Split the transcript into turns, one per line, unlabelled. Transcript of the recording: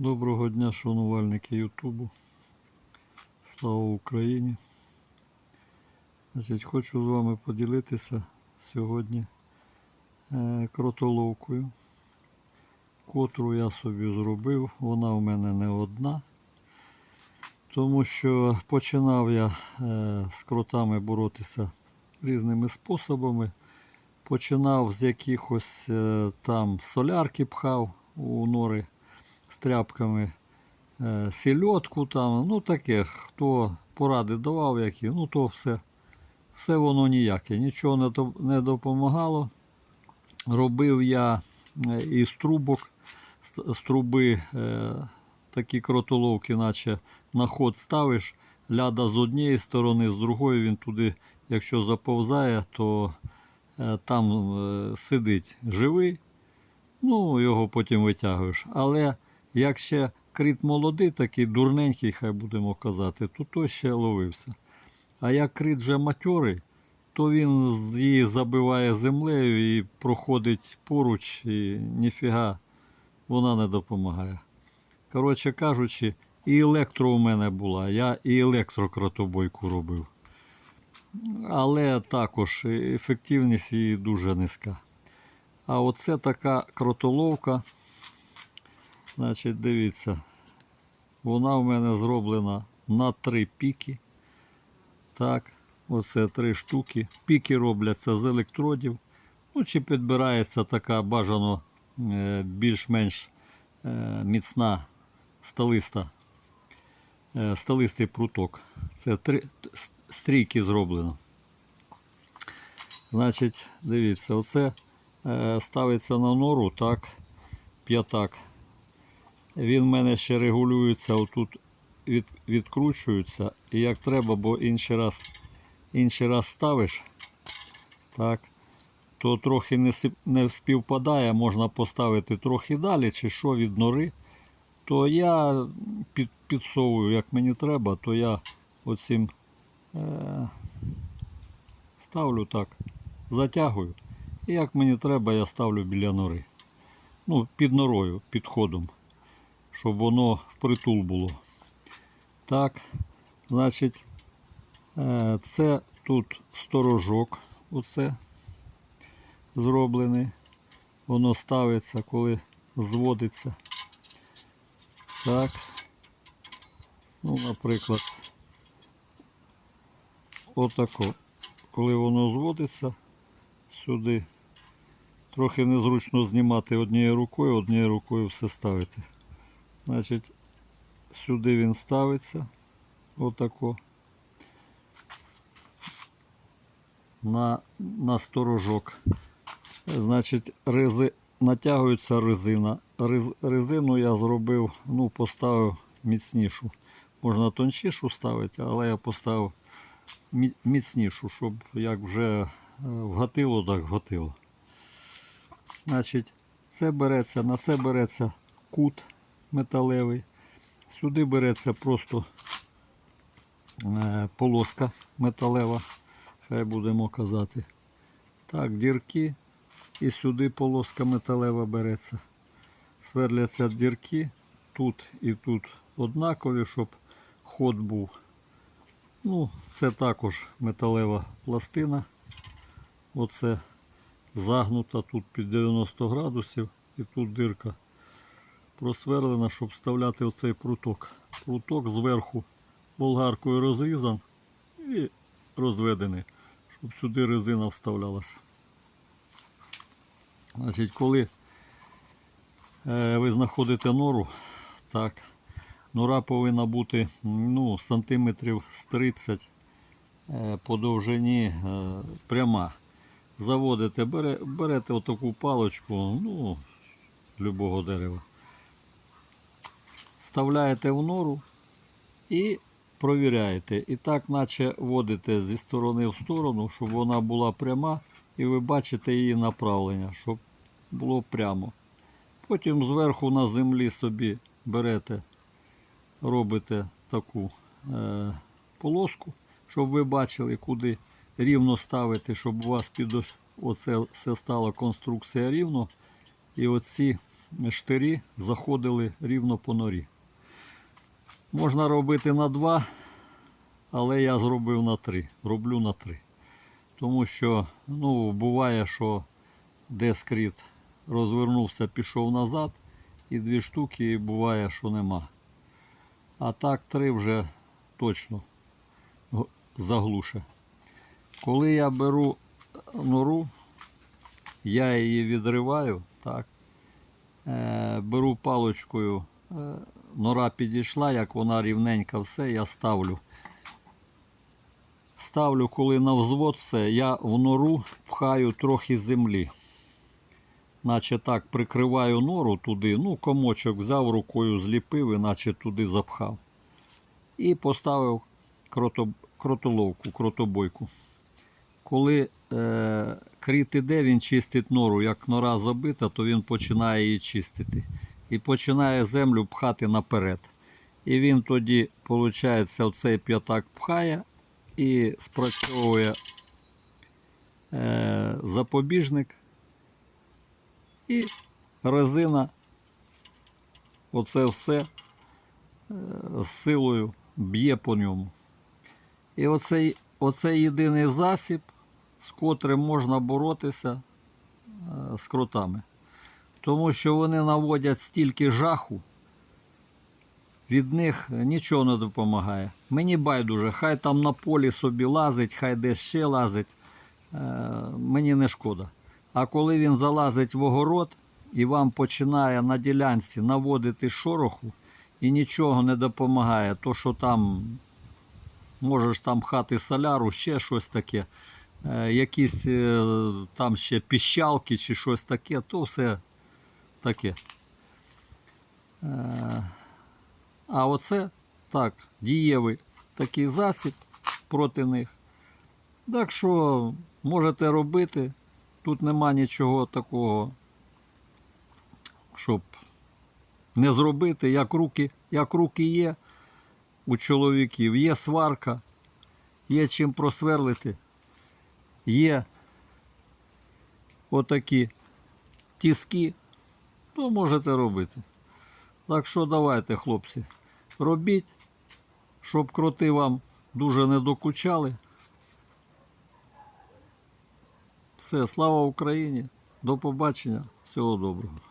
Доброго дня, шанувальники Ютубу. Слава Україні. Значить, хочу з вами поділитися сьогодні е, кротоловкою, котру я собі зробив. Вона в мене не одна. Тому що починав я е, з кротами боротися різними способами. Починав з якихось е, там солярки пхав у нори з тряпками, е, сільотку там, ну таке, хто поради давав, які, ну то все, все воно ніяке, нічого не, допомагало. Робив я е, із трубок, з, труби е, такі кротоловки, наче на ход ставиш, ляда з однієї сторони, з другої він туди, якщо заповзає, то там сидить живий, ну його потім витягуєш. Але як ще кріт молодий, такий дурненький, хай будемо казати, то той ще ловився. А як кріт вже матьорий, то він її забиває землею і проходить поруч, і ніфіга вона не допомагає. Коротше кажучи, і електро у мене була, я і електрокротобойку робив. Але також ефективність її дуже низька. А оце така кротоловка. Значить, дивіться, вона в мене зроблена на три піки. Так, оце три штуки. Піки робляться з електродів. Ну, чи підбирається така бажано е, більш-менш е, міцна сталиста, е, сталистий пруток. Це три стрійки зроблено. Значить, дивіться, оце ставиться на нору, так, п'ятак. Він в мене ще регулюється, отут від, відкручується. І як треба, бо інший раз, інший раз ставиш, так, то трохи не, не співпадає, можна поставити трохи далі, чи що від нори. То я під, підсовую, як мені треба, то я оцим е, ставлю так, затягую. І як мені треба, я ставлю біля нори. Ну, під норою, під ходом щоб воно впритул було. Так, значить, е, це тут сторожок, оце зроблений. Воно ставиться, коли зводиться. Так. Ну, наприклад, отако. Коли воно зводиться сюди, трохи незручно знімати однією рукою, однією рукою все ставити. Значить, сюди він ставиться. Отако. На, на сторожок. Значить, рези, натягується резина. Рез, резину я зробив, ну, поставив міцнішу. Можна тоншішу ставити, але я поставив міцнішу, щоб як вже е, вгатило, так вгатило. Значить, це береться, на це береться кут металевий. Сюди береться просто е, полоска металева, хай будемо казати. Так, дірки. І сюди полоска металева береться. Сверляться дірки тут і тут однакові, щоб ход був. Ну, це також металева пластина. Оце загнута тут під 90 градусів і тут дирка просверлена, щоб вставляти оцей пруток. Пруток зверху болгаркою розрізан і розведений, щоб сюди резина вставлялася. Значить, коли е, ви знаходите нору, так, нора повинна бути ну, сантиметрів з 30 е, по довжині е, пряма. Заводите, берете отаку паличку, ну, любого дерева вставляєте в нору і провіряєте. І так, наче водите зі сторони в сторону, щоб вона була пряма, і ви бачите її направлення, щоб було прямо. Потім зверху на землі собі берете, робите таку е, полоску, щоб ви бачили, куди рівно ставити, щоб у вас під оце все стала конструкція рівно. І оці штирі заходили рівно по норі. Можна робити на два, але я зробив на три. Роблю на три. Тому що ну, буває, що де скріт розвернувся, пішов назад, і дві штуки і буває, що нема. А так три вже точно заглуше. Коли я беру нору, я її відриваю, так, е, беру паличкою, е, нора підійшла, як вона рівненька, все, я ставлю. Ставлю, коли на взвод все, я в нору пхаю трохи землі. Наче так прикриваю нору туди, ну, комочок взяв рукою, зліпив і наче туди запхав. І поставив крото, кротоловку, кротобойку. Коли е, кріт іде, він чистить нору. Як нора забита, то він починає її чистити. І починає землю пхати наперед. І він тоді, виходить, оцей п'ятак пхає і спрацьовує е, запобіжник. І резина, оце все е, з силою б'є по ньому. І оцей, оце єдиний засіб, з котрим можна боротися е, з кротами. Тому що вони наводять стільки жаху, від них нічого не допомагає. Мені байдуже, хай там на полі собі лазить, хай десь ще лазить. Е, мені не шкода. А коли він залазить в огород і вам починає на ділянці наводити шороху і нічого не допомагає, то що там можеш там хати соляру, ще щось таке, е, якісь е, там ще піщалки чи щось таке, то все таке. Е, А оце так, дієвий такий засіб проти них. Так що можете робити. Тут нема нічого такого, щоб не зробити, як руки, як руки є у чоловіків. Є сварка, є чим просверлити, є отакі тіски, то можете робити. Так що давайте, хлопці, робіть, щоб кроти вам дуже не докучали. Все, слава Україні! До побачення, всього доброго.